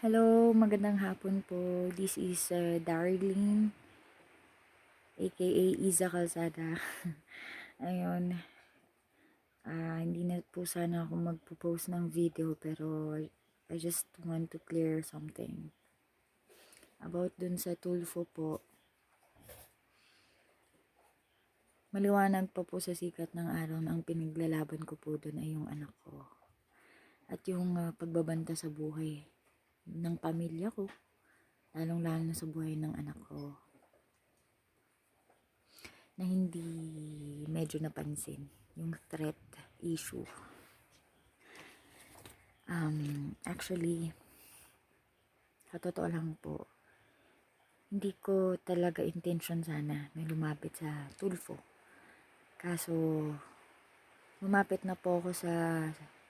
Hello, magandang hapon po. This is uh, Darlene, aka Iza Calzada. Ayun, ah hindi na po sana ako magpo-post ng video pero I just want to clear something. About dun sa Tulfo po. Maliwanag pa po sa sikat ng araw ang pinaglalaban ko po dun ay yung anak ko. At yung ah, pagbabanta sa buhay ng pamilya ko, lalong-lalo na sa buhay ng anak ko, na hindi medyo napansin yung threat issue. Um, actually, sa totoo lang po, hindi ko talaga intention sana na lumapit sa Tulfo. Kaso, lumapit na po ako sa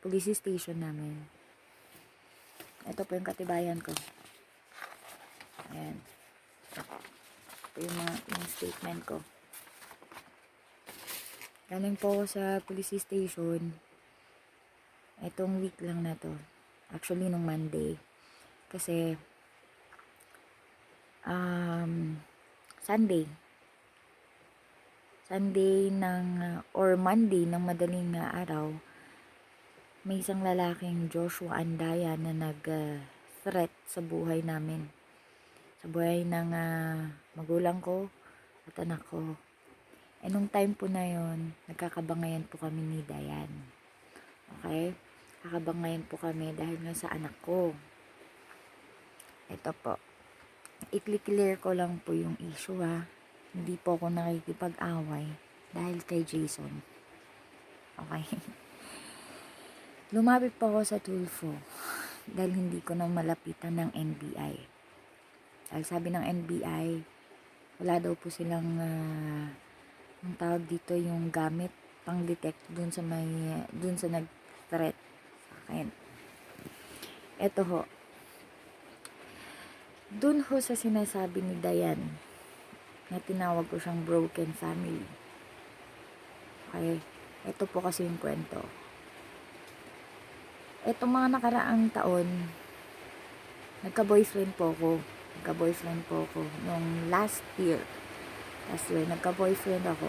police station namin ito po yung katibayan ko. Ayan. Ito yung, mga, yung statement ko. Galing po ako sa police station. Itong week lang na to. Actually, nung Monday. Kasi, um, Sunday. Sunday ng, or Monday ng madaling araw, may isang lalaking Joshua Andaya na nag-threat sa buhay namin. Sa buhay ng ah, magulang ko at anak ko. E nung time po na yon, nagkakabangayan po kami ni Dayan. Okay? Kakabangayan po kami dahil nga sa anak ko. Ito po. I-clear ko lang po yung issue ha. Hindi po ako nakikipag-away dahil kay Jason. Okay? Lumapit po ako sa Tulfo dahil hindi ko na malapitan ng NBI. Dahil sabi ng NBI, wala daw po silang uh, ang tawag dito yung gamit pang detect dun sa may dun sa nag-threat sa akin. Ito ho. Dun ho sa sinasabi ni Dayan na tinawag ko siyang broken family. Okay. Ito po kasi yung kwento etong mga nakaraang taon, nagka-boyfriend po ako. Nagka-boyfriend po ako nung last year. Last year, nagka-boyfriend ako.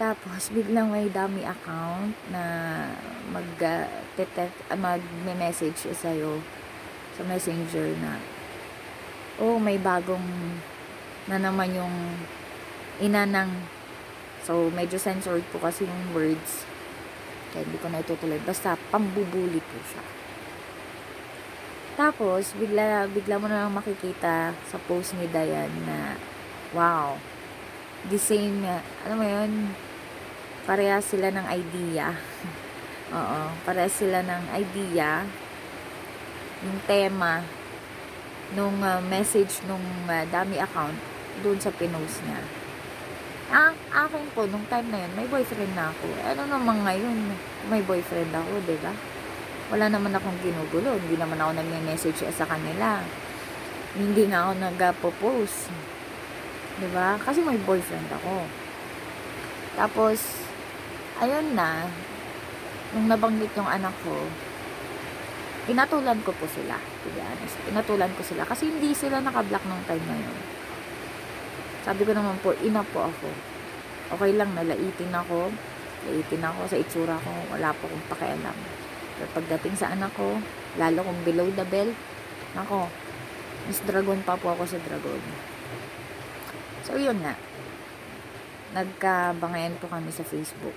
Tapos, biglang may dummy account na mag, uh, uh, mag-message siya sa'yo sa messenger na, oh, may bagong na naman yung ina ng, so, medyo censored po kasi yung words kaya hindi ko na itutuloy. Basta, pambubuli po siya. Tapos, bigla, bigla mo na lang makikita sa post ni Dayan na, wow, the same, ano mo yun, parehas sila ng idea. Oo, parehas sila ng idea, yung tema, nung uh, message nung uh, dami account, doon sa pinost niya. Ang akin po, nung time na yun, may boyfriend na ako. Ano naman ngayon, may boyfriend ako, di ba? Wala naman akong ginugulo. Hindi naman ako nag-message sa kanila. Hindi nga ako nag-post. Di ba? Kasi may boyfriend ako. Tapos, ayun na, nung nabanggit yung anak ko, pinatulan ko po sila, to be honest. Pinatulan ko sila kasi hindi sila nakablock nung time na yun. Sabi ko naman po, ina po ako. Okay lang, nalaitin ako. Laitin ako sa itsura ko. Wala po akong pakialam. Pero pagdating sa anak ko, lalo kung below the belt, ako, Miss Dragon pa po ako sa Dragon. So, yun nga. Nagkabangayan po kami sa Facebook.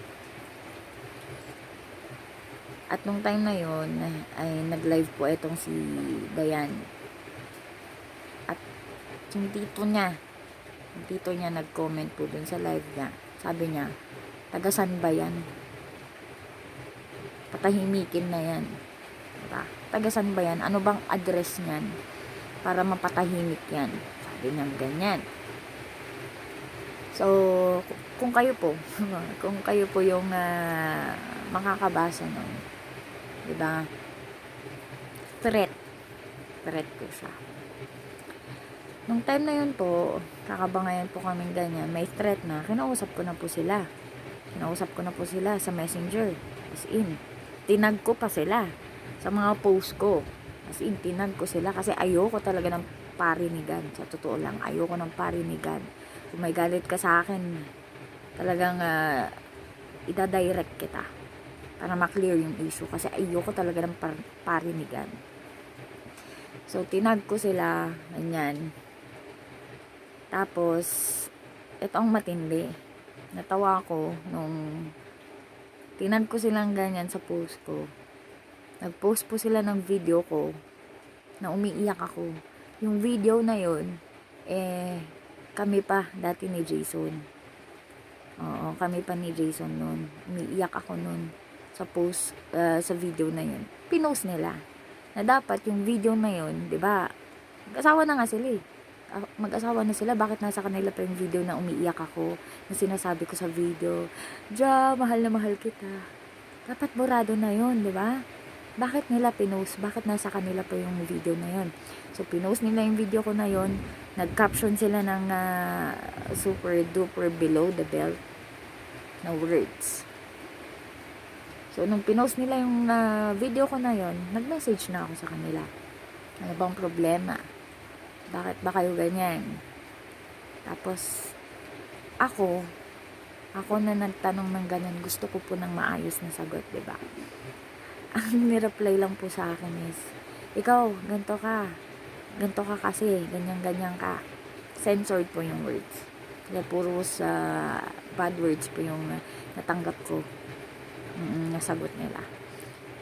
At nung time na yun, ay nag-live po itong si Dayan. At yung tito niya, dito niya nag-comment po dun sa live niya. Sabi niya, taga saan ba yan? Patahimikin na yan. Diba? Taga saan ba yan? Ano bang address niyan? Para mapatahimik yan. Sabi niya ganyan. So, kung kayo po, kung kayo po yung uh, makakabasa nun, di ba? Threat. Threat ko siya. Nung time na yun po, kakabangayan po kaming ganyan, may threat na, kinausap ko na po sila. Kinausap ko na po sila sa messenger. As in, tinag ko pa sila sa mga post ko. As in, tinag ko sila kasi ayoko talaga ng parinigan. Sa totoo lang, ayoko ng parinigan. Kung may galit ka sa akin, talagang ah, ida-direct kita para ma-clear yung issue kasi ayoko talaga ng par- parinigan. So, tinag ko sila, ganyan. Tapos, ito ang matindi. Natawa ko nung tinag ko silang ganyan sa post ko. Nag-post po sila ng video ko na umiiyak ako. Yung video na yun, eh, kami pa dati ni Jason. Oo, kami pa ni Jason noon. Umiiyak ako noon sa post, uh, sa video na yun. Pinost nila. Na dapat yung video na yun, di ba? Mag-asawa na nga sila eh. Ah, Mag-asawa na sila. Bakit nasa kanila pa yung video na umiiyak ako? Na sinasabi ko sa video, Ja, mahal na mahal kita. Dapat borado na yun, di ba? Bakit nila pinost? Bakit nasa kanila pa yung video na yun? So, pinost nila yung video ko na yun. Nag-caption sila ng ah, super duper below the belt na words. So, nung pinost nila yung ah, video ko na yon, nag-message na ako sa kanila. Ano bang problema? Bakit ba kayo ganyan? Tapos, ako, ako na nagtanong ng ganun, gusto ko po ng maayos na sagot, ba? Ang nireply lang po sa akin is, ikaw, ganto ka. Ganto ka kasi, ganyan-ganyan ka. Censored po yung words. Kaya puro sa bad words po yung natanggap ko. Mm, nasagot nila.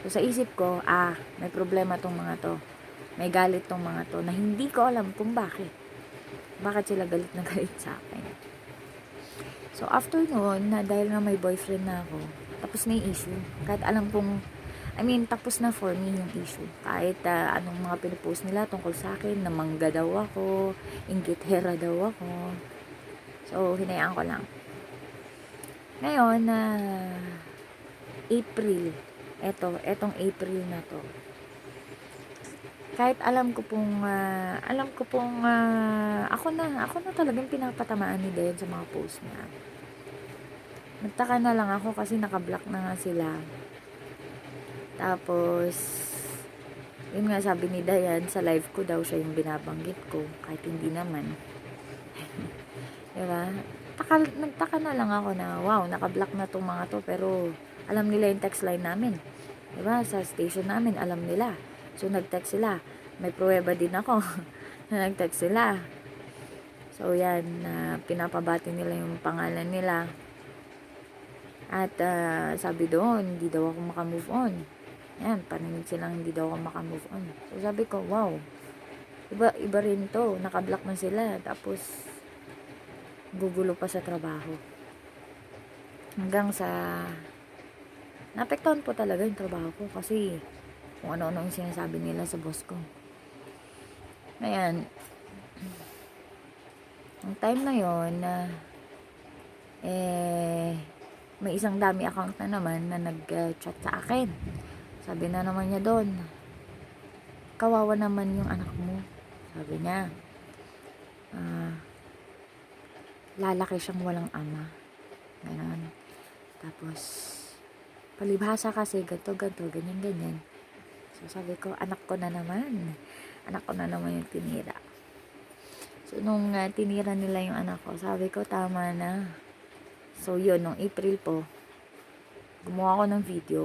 So sa isip ko, ah, may problema tong mga to. May galit tong mga to na hindi ko alam kung bakit. Bakit sila galit na galit sa akin. So after noon, na dahil nga may boyfriend na ako, tapos na yung issue. Kahit alam kong, I mean, tapos na for me yung issue. Kahit ah, anong mga pinupost nila tungkol sa akin, na mangga daw ako, inggitera daw ako. So, hinayaan ko lang. Ngayon, na April, eto, etong April na to, kahit alam ko pong, ah, alam ko pong, ah, ako na, ako na talagang pinapatamaan ni Dayan sa mga post niya. Nagtaka na lang ako kasi nakablock na nga sila. Tapos, yun nga sabi ni Dayan, sa live ko daw siya yung binabanggit ko, kahit hindi naman. diba? Taka, nagtaka na lang ako na, wow, nakablock na tong mga to, pero alam nila yung text line namin. Diba? Sa station namin, alam nila. So, nag-text sila. May pruweba din ako na nag-text sila. So, yan, na pinapabati nila yung pangalan nila. At ah, sabi doon, hindi daw ako makamove on. Yan, paninig silang hindi daw ako makamove on. So, sabi ko, wow, iba, iba rin to. Nakablock na sila. Tapos, gugulo pa sa trabaho. Hanggang sa, naapektuhan po talaga yung trabaho ko kasi kung ano-ano yung sinasabi nila sa boss ko. Ngayon, ang time na yon na eh, may isang dami account na naman na nag-chat sa akin. Sabi na naman niya doon, kawawa naman yung anak mo. Sabi niya, ah, lalaki siyang walang ama. Ganon. Tapos, palibhasa kasi, ganto, ganto, ganyan, ganyan. So, sabi ko, anak ko na naman. Anak ko na naman yung tinira. So, nung uh, tinira nila yung anak ko, sabi ko, tama na. So, yun, nung April po, gumawa ko ng video.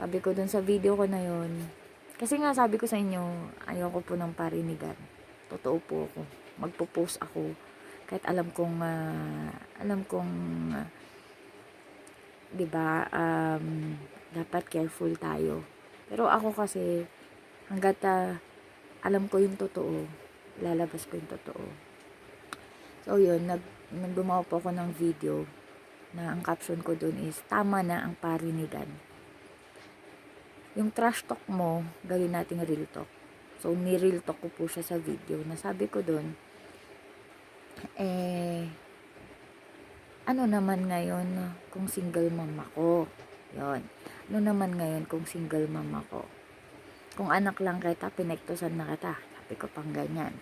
Sabi ko dun sa video ko na yun, kasi nga sabi ko sa inyo, ayoko po ng parinigan. Totoo po ako. Magpo-post ako. Kahit alam kong, ah, alam kong, ah, 'di ba um, dapat careful tayo. Pero ako kasi, hanggat ah, alam ko yung totoo, lalabas ko yung totoo. So, yun, nag, nagbumawa po ako ng video na ang caption ko dun is, tama na ang parinigan. Yung trash talk mo, gawin nating real talk. So, ni-real talk ko po siya sa video. Nasabi ko dun, eh, ano naman ngayon kung single mom ako? Yon. Ano naman ngayon kung single mom ako? Kung anak lang kita, pinektosan na kita. Sabi ko pang ganyan.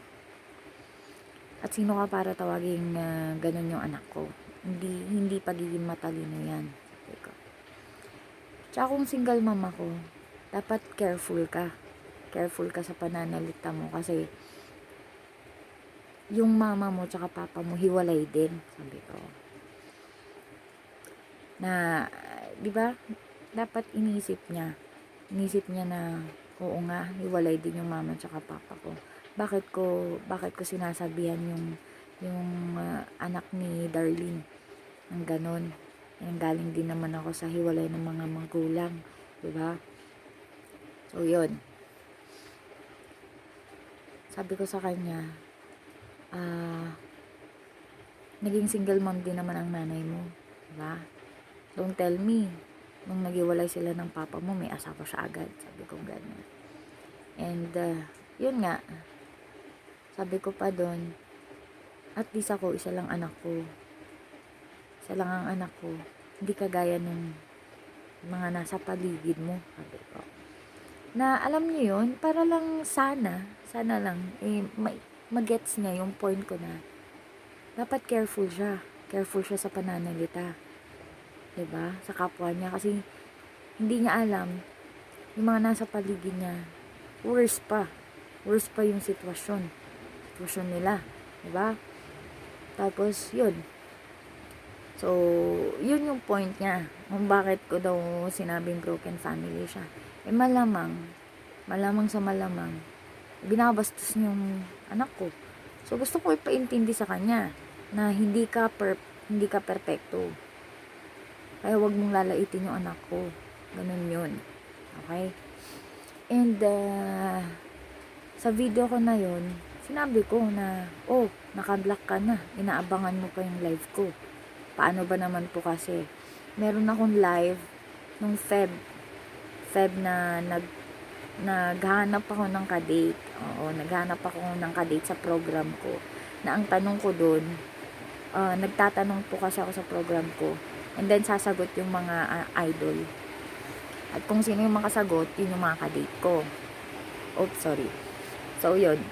At sino ka para tawaging uh, ganun yung anak ko? Hindi, hindi pagiging matalino yan. Sabi ko. Tsaka kung single mom ako, dapat careful ka. careful ka sa pananalita mo kasi yung mama mo tsaka papa mo hiwalay din, sabi ko. Na, di ba, dapat inisip niya. Inisip niya na, oo nga, hiwalay din yung mama tsaka papa ko. Bakit ko, bakit ko sinasabihan yung, yung ah, anak ni Darlene ng ganon. Ang galing din naman ako sa hiwalay ng mga magulang, di ba? So, yun. Sabi ko sa kanya, ah, naging single mom din naman ang nanay mo, di ba? Don't tell me, nung nagiwalay sila ng papa mo, may asawa siya agad. Sabi ko ganyan. And, uh, yun nga, sabi ko pa doon, at least ako, isa lang anak ko. Isa lang ang anak ko. Hindi kagaya nung mga nasa paligid mo, sabi ko. Na alam niyo yun, para lang sana, sana lang, eh, ma- magets niya yung point ko na dapat careful siya. Careful siya sa pananalita. Ba Sa kapwa niya. Kasi hindi niya alam yung mga nasa paligid niya. Worse pa. Worse pa yung sitwasyon. Sitwasyon nila. ba Tapos, yun. So, yun yung point niya. Kung bakit ko daw sinabing broken family siya. Eh, malamang, malamang sa malamang, binabastos yung anak ko. So, gusto ko ipaintindi sa kanya na hindi ka per, hindi ka perpekto. Kaya wag mong lalaitin yung anak ko. Ganun yun. Okay? And, uh, sa video ko na yun, sinabi ko na, oh, naka-block ka na. Inaabangan mo pa yung live ko. Paano ba naman po kasi? Meron akong live nung Feb. Feb na nag naghanap ako ng kadate. Oo, naghanap ako ng kadate sa program ko. Na ang tanong ko doon, uh, nagtatanong po kasi ako sa program ko. And then sasagot yung mga uh, idol. At kung sino yung makasagot, yun yung mga kadate ko. Oops, sorry. So, yun.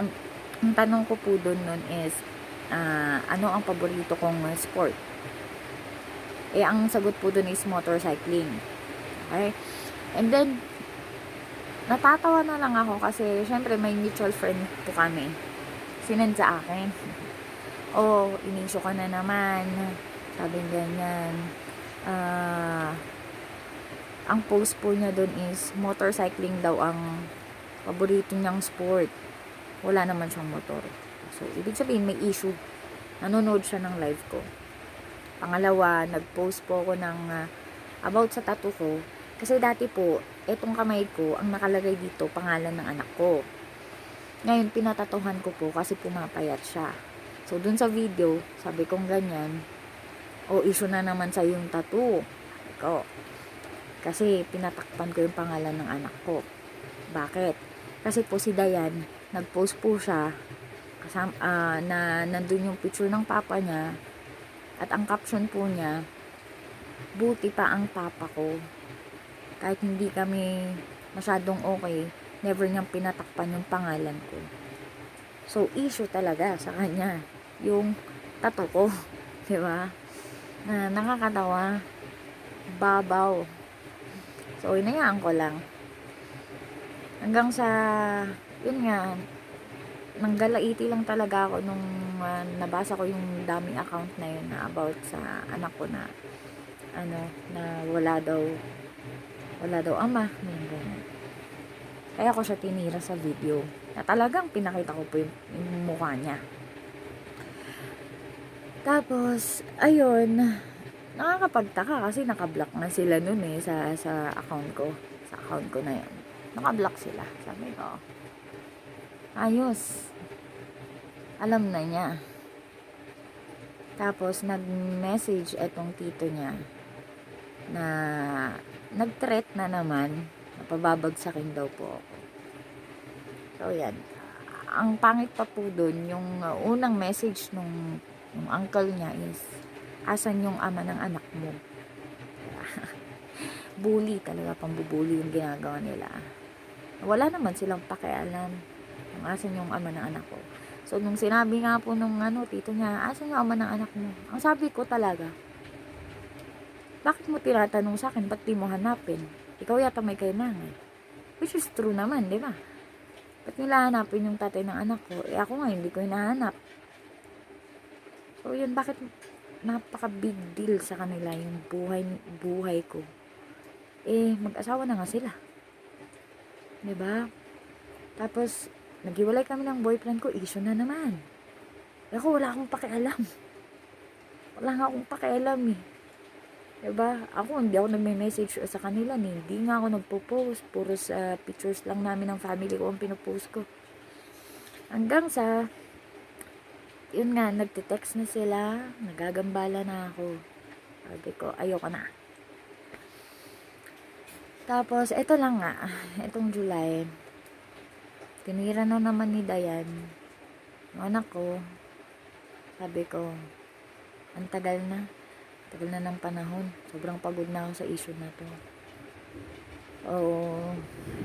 Ang, ang tanong ko po doon nun is, uh, ano ang paborito kong sport? Eh, ang sagot po doon is motorcycling. Okay? And then, natatawa na lang ako kasi, syempre, may mutual friend po kami. Sinend sa akin. oh, inisyo ka na naman. Sabi ganyan. Ah, uh, ang post po niya doon is motorcycling daw ang paborito niyang sport. Wala naman siyang motor. So, ibig sabihin may issue. Nanonood siya ng live ko. Pangalawa, nag-post po ako ng uh, about sa tattoo ko. Kasi dati po, etong kamay ko, ang nakalagay dito, pangalan ng anak ko. Ngayon, pinatatuhan ko po kasi pumapayat siya. So, dun sa video, sabi kong ganyan, o issue na naman sa yung tattoo. Ko, kasi pinatakpan ko yung pangalan ng anak ko. Bakit? Kasi po si Dayan, nag-post po siya kasam, uh, na nandun yung picture ng papa niya at ang caption po niya, buti pa ang papa ko. Kahit hindi kami masyadong okay, never niyang pinatakpan yung pangalan ko. So, issue talaga sa kanya yung tato ko. Di ba? Na nakakatawa. Babaw. So, inayaan ko lang. Hanggang sa, yun nga, nanggalaiti lang talaga ako nung uh, nabasa ko yung daming account na yun na about sa anak ko na, ano, na wala daw, wala daw ama, ganyan. Kaya ako siya tinira sa video. Na talagang pinakita ko po yung, yung mukha niya. Tapos, ayun, nakakapagtaka kasi nakablock na sila nun eh sa, sa account ko. Sa account ko na yun. Nakablock sila. Sabi ko, ayos. Alam na niya. Tapos, nag-message etong tito niya na nag-threat na naman napababagsakin daw po ako. So, yan. Ang pangit pa po dun, yung uh, unang message nung, nung uncle niya is asan yung ama ng anak mo? bully talaga, pambubuli yung ginagawa nila. Wala naman silang pakialam kung asan yung ama ng anak ko. So, nung sinabi nga po nung ano, tito niya, asan yung ama ng anak mo? Ang sabi ko talaga, bakit mo tinatanong sa akin, ba't di mo hanapin? Ikaw yata may kailangan. Which is true naman, di ba? Ba't nila hanapin yung tatay ng anak ko? Eh ako nga, hindi ko hinahanap. So yun, bakit napaka big deal sa kanila yung buhay, buhay ko? Eh, mag-asawa na nga sila. Ba? Tapos, naghiwalay kami ng boyfriend ko, issue na naman. Ako, wala akong pakialam. Wala nga akong pakialam eh. Diba? Ako, hindi ako nagme-message sa kanila. ni. Hindi nga ako nagpo-post. Puro sa pictures lang namin ng family ko ang pinopost ko. Hanggang sa, yun nga, nagte-text na sila. Nagagambala na ako. Sabi ko, ayoko na. Tapos, ito lang nga. Itong July. Tinira na naman ni Dayan. Yung anak ko. Sabi ko, ang tagal na. Tagal na ng panahon. Sobrang pagod na ako sa issue na to. Oh,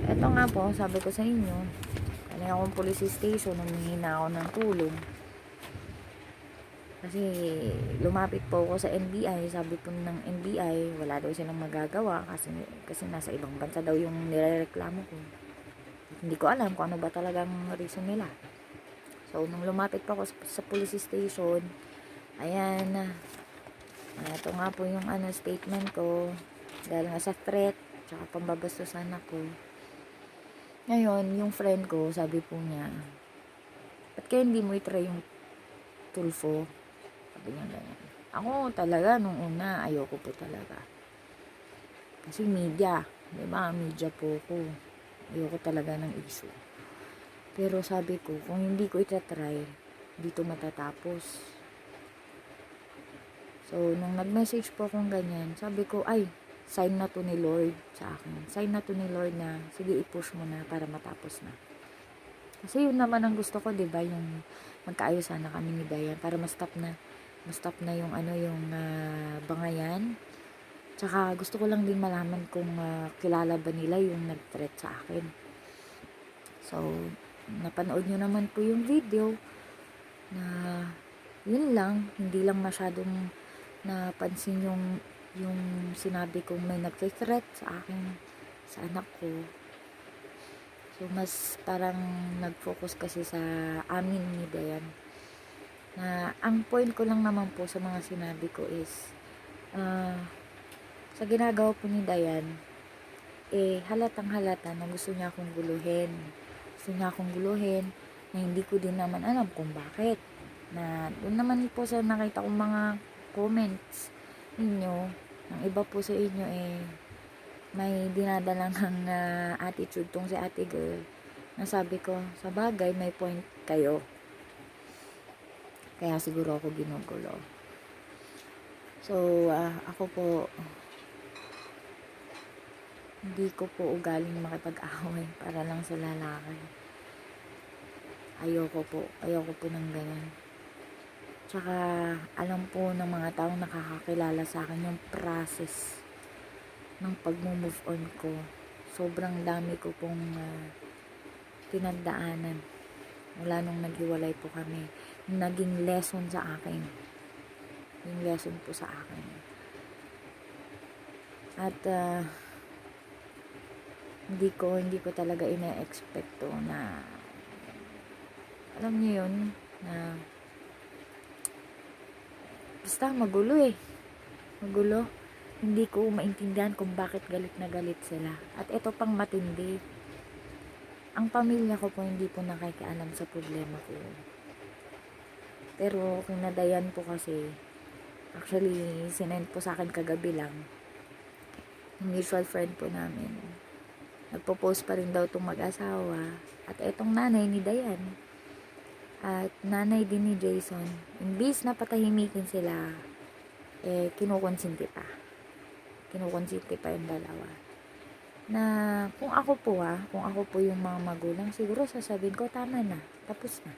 eto nga po, sabi ko sa inyo, kanina akong police station, humingi na ako ng tulong. Kasi lumapit po ako sa NBI, sabi po ng NBI, wala daw silang magagawa kasi, kasi nasa ibang bansa daw yung nirereklamo ko. Hindi ko alam kung ano ba talagang reason nila. So, nung lumapit pa ako sa, sa police station, ayan, ito nga po yung ano, statement ko, dahil nga sa threat, tsaka pambabastusan ako. Ngayon, yung friend ko, sabi po niya, ba't kaya hindi mo itry yung tulfo? Sabi niya ganyan. Ako talaga, nung una, ayoko po talaga. Kasi media, di ba? Media po ko. Ayoko talaga ng issue. Pero sabi ko, kung hindi ko itatry, dito matatapos. So, nung nag-message po akong ganyan, sabi ko, ay, sign na to ni Lord sa akin. Sign na to ni Lord na, sige, i-push mo na para matapos na. Kasi yun naman ang gusto ko, di ba, yung magkaayos sana kami ni Dayan para ma-stop na, ma-stop na yung ano, yung uh, bangayan. Tsaka gusto ko lang din malaman kung uh, kilala ba nila yung nag-threat sa akin. So, napanood nyo naman po yung video na yun lang, hindi lang masyadong napansin yung yung sinabi kong may nagte-threat sa akin, sa anak ko. So, mas parang nag-focus kasi sa amin ni Dayan. Na, ang point ko lang naman po sa mga sinabi ko is, uh, sa ginagawa po ni Dayan, eh, halatang halata na gusto niya akong guluhin. Gusto niya akong guluhin na hindi ko din naman alam kung bakit. Na, doon naman po sa nakita kong mga comments ninyo, ng iba po sa inyo eh, may dinadalang uh, attitude tong si ate girl na sabi ko, sa bagay may point kayo. Kaya siguro ako ginugulo. So, uh, ako po, hindi ko po ugaling makipag-away para lang sa lalaki. Ayoko po. Ayoko po ng ganun. Tsaka, alam po ng mga taong nakakakilala sa akin yung process ng pag-move on ko. Sobrang dami ko pong uh, pinagdaanan mula nung naghiwalay po kami. Naging lesson sa akin. Yung lesson po sa akin. At, uh, hindi ko, hindi ko talaga ina-expect to na, alam niyo yun, na, basta magulo eh. Magulo. Hindi ko maintindihan kung bakit galit na galit sila. At ito pang matindi. Ang pamilya ko po hindi po nakikialam sa problema ko. Pero kinadayan po kasi, actually, sinend po sa akin kagabi lang. Yung mutual friend po namin. Nagpo-post pa rin daw itong mag-asawa. At etong nanay ni Dayan at nanay din ni Jason, imbis na patahimikin sila, eh, kinukonsinti pa. Kinukonsinti pa yung dalawa. Na, kung ako po ah, kung ako po yung mga magulang, siguro sasabihin ko, tama na, tapos na.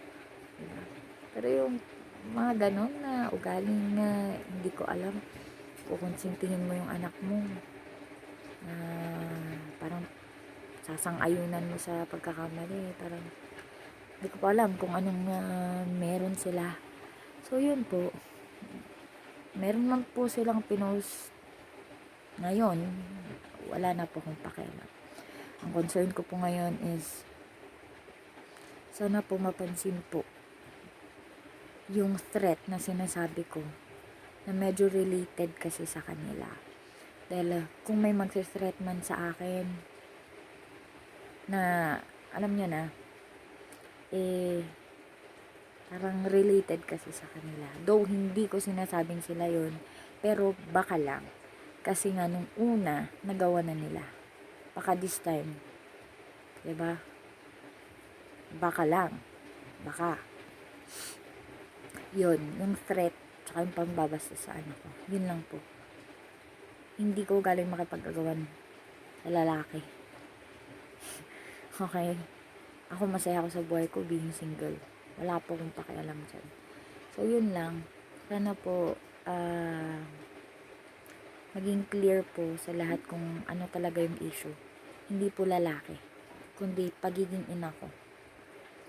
Diba? Pero yung mga ganon na ugaling na hindi ko alam, kukonsintihin mo yung anak mo, na parang sasang-ayunan mo sa pagkakamali, parang hindi ko pa alam kung anong uh, meron sila. So, yun po. Meron man po silang pinost ngayon. Wala na po akong pakialam. Ang concern ko po ngayon is sana po mapansin po yung threat na sinasabi ko na medyo related kasi sa kanila. Dahil uh, kung may magse-threat man sa akin na alam niyo na eh parang related kasi sa kanila. Though hindi ko sinasabing sila yon pero baka lang. Kasi nga nung una, nagawa na nila. Baka this time. 'Di ba? Baka lang. Baka. Yun, yung threat, tsaka yung pambabasta sa anak ko. Yun lang po. Hindi ko galing makipagagawan sa lalaki. okay? Ako masaya ako sa buhay ko being single. Wala po akong pakialam dyan. So, yun lang. Sana po, ah, maging clear po sa lahat kung ano talaga yung issue. Hindi po lalaki, kundi pagiging ina ko.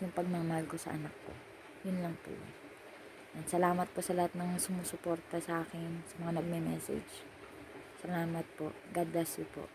Yung pagmamahal ko sa anak ko. Yun lang po. At salamat po sa lahat ng sumusuporta sa akin, sa mga nagme-message. Salamat po. God bless you po.